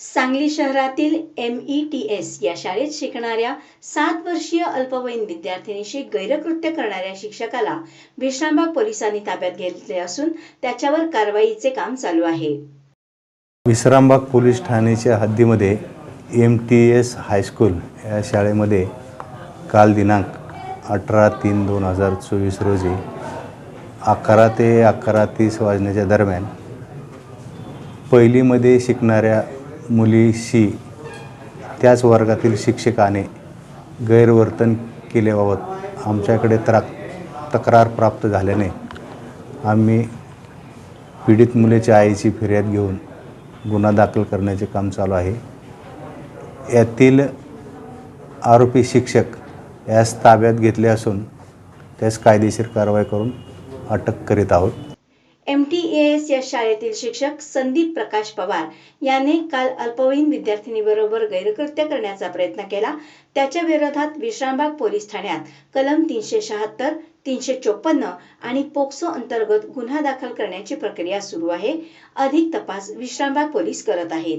सांगली शहरातील M E T S या शाळेत शिकणाऱ्या सात वर्षीय अल्पवयीन विद्यार्थिनीशी गैरकृत्य करणाऱ्या शिक्षकाला विश्रामबाग पोलिसांनी ताब्यात घेतले असून त्याच्यावर कारवाईचे काम चालू आहे. विश्रामबाग पोलीस ठाण्याच्या हद्दीमध्ये M T S high school या शाळेमध्ये काल दिनांक अठरा तीन दोन हजार चोवीस रोजी अकरा ते अकरा तीस वाजण्याच्या दरम्यान पहिलीमध्ये शिकणाऱ्या मुलीशी त्याच वर्गातील शिक्षकाने गैरवर्तन केल्याबाबत आमच्याकडे त्राक तक्रार प्राप्त झाल्याने आम्ही पीडित मुलीच्या आईची फिर्याद घेऊन गुन्हा दाखल करण्याचे काम चालू आहे. यातील आरोपी शिक्षक यास ताब्यात घेतले असून त्यास कायदेशीर कारवाई करून अटक करीत आहोत. एम टी एस या शाळेतील शिक्षक संदीप प्रकाश पवार याने काल अल्पवयीन विद्यार्थिनीबरोबर गैरकृत्य करण्याचा प्रयत्न केला. त्याच्या विरोधात विश्रामबाग पोलीस ठाण्यात कलम तीनशे शहात्तर तीनशे चोपन्न आणि पोक्सो अंतर्गत गुन्हा दाखल करण्याची प्रक्रिया सुरू आहे. अधिक तपास विश्रामबाग पोलीस करत आहेत.